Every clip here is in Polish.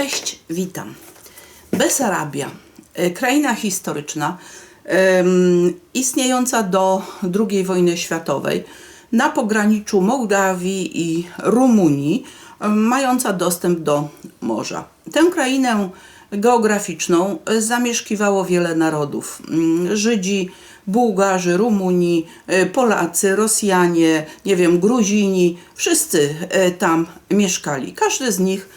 Cześć, witam. Besarabia, e, kraina historyczna, istniejąca do II wojny światowej, na pograniczu Mołdawii i Rumunii, mająca dostęp do morza. Tę krainę geograficzną zamieszkiwało wiele narodów. Żydzi, Bułgarzy, Rumuni, e, Polacy, Rosjanie, nie wiem, Gruzini, wszyscy e, tam mieszkali. Każdy z nich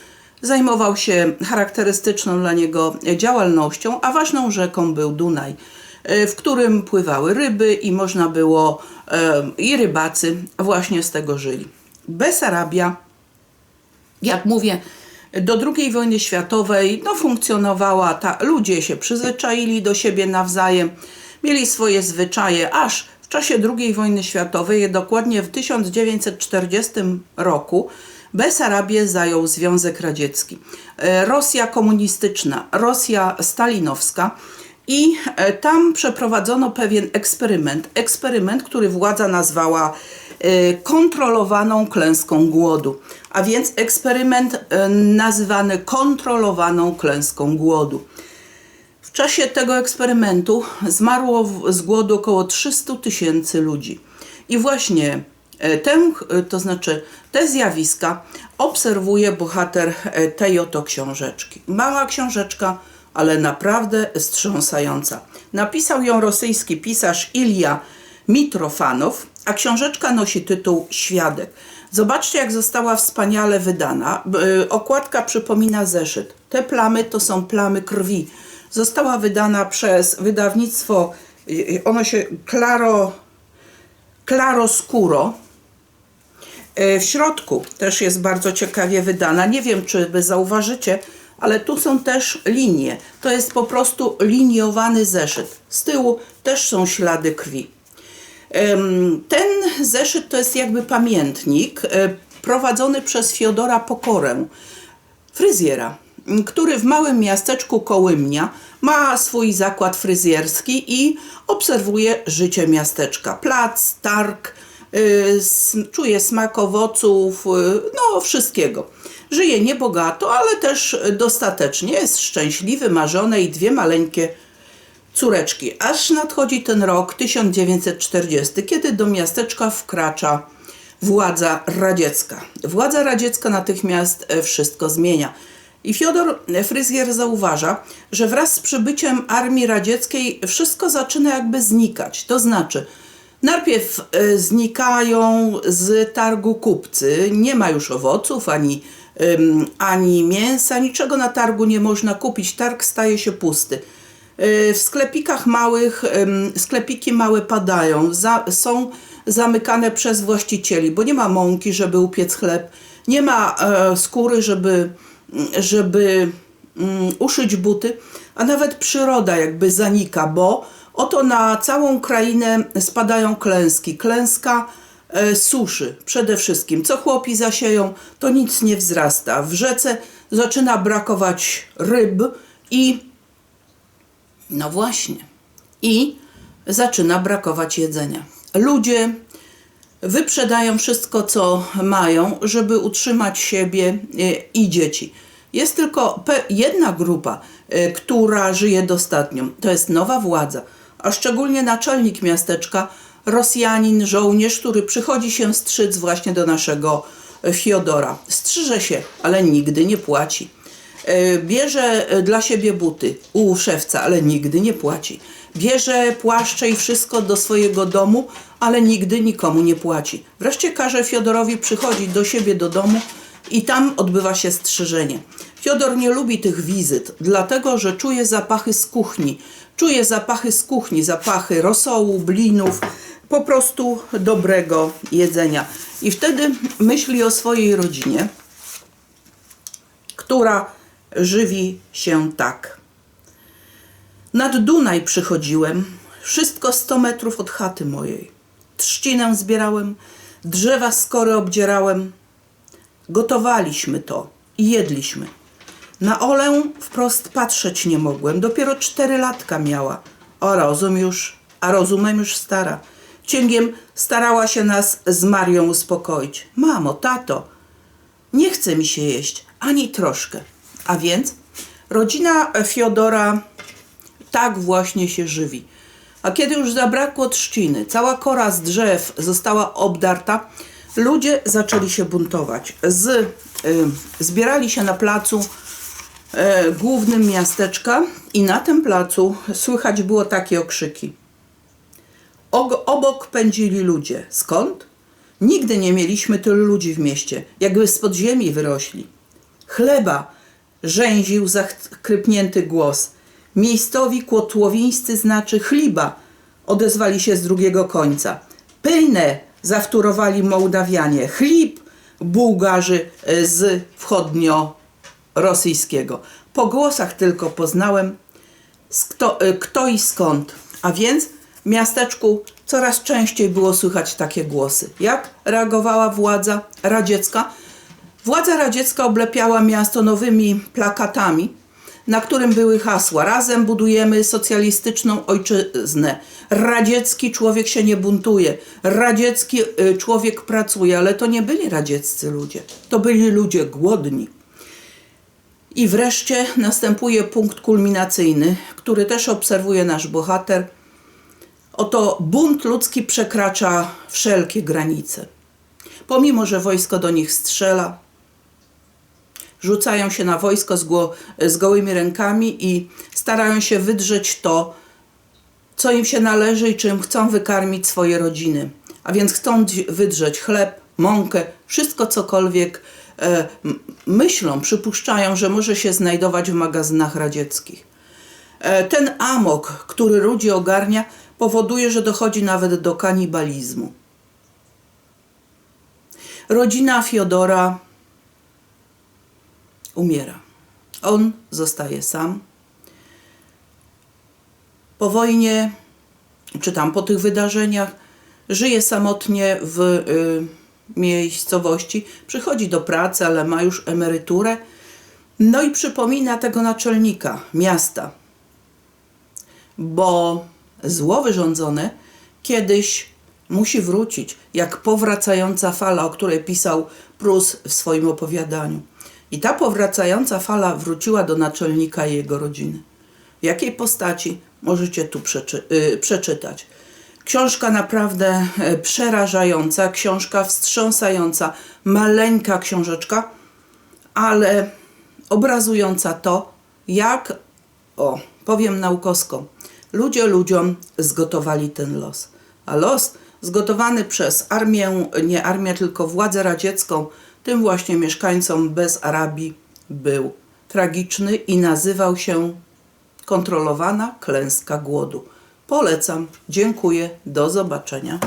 zajmował się charakterystyczną dla niego działalnością, a ważną rzeką był Dunaj, e, w którym pływały ryby i można było, e, i rybacy właśnie z tego żyli. Besarabia, jak mówię, do II wojny światowej no, funkcjonowała, ta, ludzie się przyzwyczaili do siebie nawzajem, mieli swoje zwyczaje, aż w czasie II wojny światowej, dokładnie w 1940 roku, Besarabię zajął Związek Radziecki. E, Rosja komunistyczna, Rosja stalinowska i e, tam przeprowadzono pewien eksperyment. Eksperyment, który władza nazwała e, kontrolowaną klęską głodu. A więc eksperyment nazywany kontrolowaną klęską głodu. W czasie tego eksperymentu zmarło z głodu około 300 tysięcy ludzi. I właśnie tę, e, to znaczy te zjawiska obserwuje bohater e, tej oto książeczki. Mała książeczka, ale naprawdę wstrząsająca. Napisał ją rosyjski pisarz Ilja Mitrofanow, a książeczka nosi tytuł Świadek. Zobaczcie, jak została wspaniale wydana. Okładka przypomina zeszyt. Te plamy to są plamy krwi. Została wydana przez wydawnictwo, ono się Claro, Claroscuro. E, W środku też jest bardzo ciekawie wydana. Nie wiem, czy wy zauważycie, ale tu są też linie. To jest po prostu liniowany zeszyt. Z tyłu też są ślady krwi. Ten zeszyt to jest jakby pamiętnik e, prowadzony przez Fiodora Pokorę, fryzjera, który w małym miasteczku Kołymnia ma swój zakład fryzjerski i obserwuje życie miasteczka. Plac, targ, czuje smak owoców, y, no wszystkiego. Żyje niebogato, ale też dostatecznie. Jest szczęśliwy, ma żonę i dwie maleńkie córeczki. Aż nadchodzi ten rok 1940, kiedy do miasteczka wkracza władza radziecka. Władza radziecka natychmiast e, wszystko zmienia. I Fiodor Fryzjer zauważa, że wraz z przybyciem armii radzieckiej wszystko zaczyna jakby znikać. To znaczy, najpierw e, znikają z targu kupcy, nie ma już owoców ani, ani mięsa, niczego na targu nie można kupić, targ staje się pusty. Y, W sklepikach małych, sklepiki małe padają, za, są zamykane przez właścicieli, bo nie ma mąki, żeby upiec chleb, nie ma e, skóry, żeby, żeby mm, uszyć buty, a nawet przyroda jakby zanika, bo oto na całą krainę spadają klęski. Klęska e, suszy przede wszystkim. Co chłopi zasieją, to nic nie wzrasta. W rzece zaczyna brakować ryb i no właśnie. I zaczyna brakować jedzenia. Ludzie wyprzedają wszystko, co mają, żeby utrzymać siebie e, i dzieci. Jest tylko jedna grupa, e, która żyje dostatnią. To jest nowa władza, a szczególnie naczelnik miasteczka, Rosjanin, żołnierz, który przychodzi się strzyc właśnie do naszego e, Fiodora. Strzyże się, ale nigdy nie płaci. E, Bierze e, dla siebie buty u szewca, ale nigdy nie płaci. Bierze płaszcze i wszystko do swojego domu, ale nigdy nikomu nie płaci. Wreszcie każe Fiodorowi przychodzić do siebie do domu i tam odbywa się strzyżenie. Fiodor nie lubi tych wizyt, dlatego że czuje zapachy z kuchni. Czuje zapachy z kuchni, zapachy rosołu, blinów, po prostu dobrego jedzenia. I wtedy myśli o swojej rodzinie, która żywi się tak. Nad Dunaj przychodziłem, wszystko 100 metrów od chaty mojej. Trzcinę zbierałem, drzewa skory obdzierałem. Gotowaliśmy to i jedliśmy. Na Olę wprost patrzeć nie mogłem, dopiero cztery latka miała, a rozum już, a rozumem już stara. Cięgiem starała się nas z Marią uspokoić. Mamo, tato, nie chce mi się jeść, ani troszkę. A więc rodzina Fiodora tak właśnie się żywi. A kiedy już zabrakło trzciny, cała kora z drzew została obdarta, ludzie zaczęli się buntować. Z, y, zbierali się na placu głównym miasteczka i na tym placu słychać było takie okrzyki. Obok pędzili ludzie. Skąd? Nigdy nie mieliśmy tylu ludzi w mieście, jakby z podziemi wyrośli. Chleba! rzęził zachrypnięty głos. Miejscowi kłotłowińscy znaczy chliba, odezwali się z drugiego końca. Pynę! zawtórowali Mołdawianie. Chlib! Bułgarzy e, z wschodnio-rosyjskiego. Po głosach tylko poznałem, kto, y, kto i skąd. A więc w miasteczku coraz częściej było słychać takie głosy. Jak reagowała władza radziecka? Władza radziecka oblepiała miasto nowymi plakatami, na którym były hasła: Razem budujemy socjalistyczną ojczyznę. Radziecki człowiek się nie buntuje. Radziecki y, człowiek pracuje, ale to nie byli radzieccy ludzie. To byli ludzie głodni. I wreszcie następuje punkt kulminacyjny, który też obserwuje nasz bohater. Oto bunt ludzki przekracza wszelkie granice. Pomimo, że wojsko do nich strzela, rzucają się na wojsko z, gło- z gołymi rękami i starają się wydrzeć to, co im się należy i czym chcą wykarmić swoje rodziny. A więc chcą wydrzeć chleb, mąkę, wszystko cokolwiek e, myślą, przypuszczają, że może się znajdować w magazynach radzieckich. E, ten amok, który ludzi ogarnia, powoduje, że dochodzi nawet do kanibalizmu. Rodzina Fiodora umiera. On zostaje sam. Po wojnie, czy tam po tych wydarzeniach, żyje samotnie w y, miejscowości. Przychodzi do pracy, ale ma już emeryturę. No i przypomina tego naczelnika miasta, bo zło wyrządzone kiedyś musi wrócić, jak powracająca fala, o której pisał Prus w swoim opowiadaniu. I ta powracająca fala wróciła do naczelnika i jego rodziny. W jakiej postaci możecie tu przeczy- y, przeczytać. Książka naprawdę e, przerażająca, książka wstrząsająca, maleńka książeczka, ale obrazująca to, jak, o, powiem naukowsko, ludzie ludziom zgotowali ten los. A los zgotowany przez armię, nie armię, tylko władzę radziecką, tym właśnie mieszkańcom bez Arabii był tragiczny i nazywał się kontrolowana klęska głodu. Polecam, dziękuję, do zobaczenia.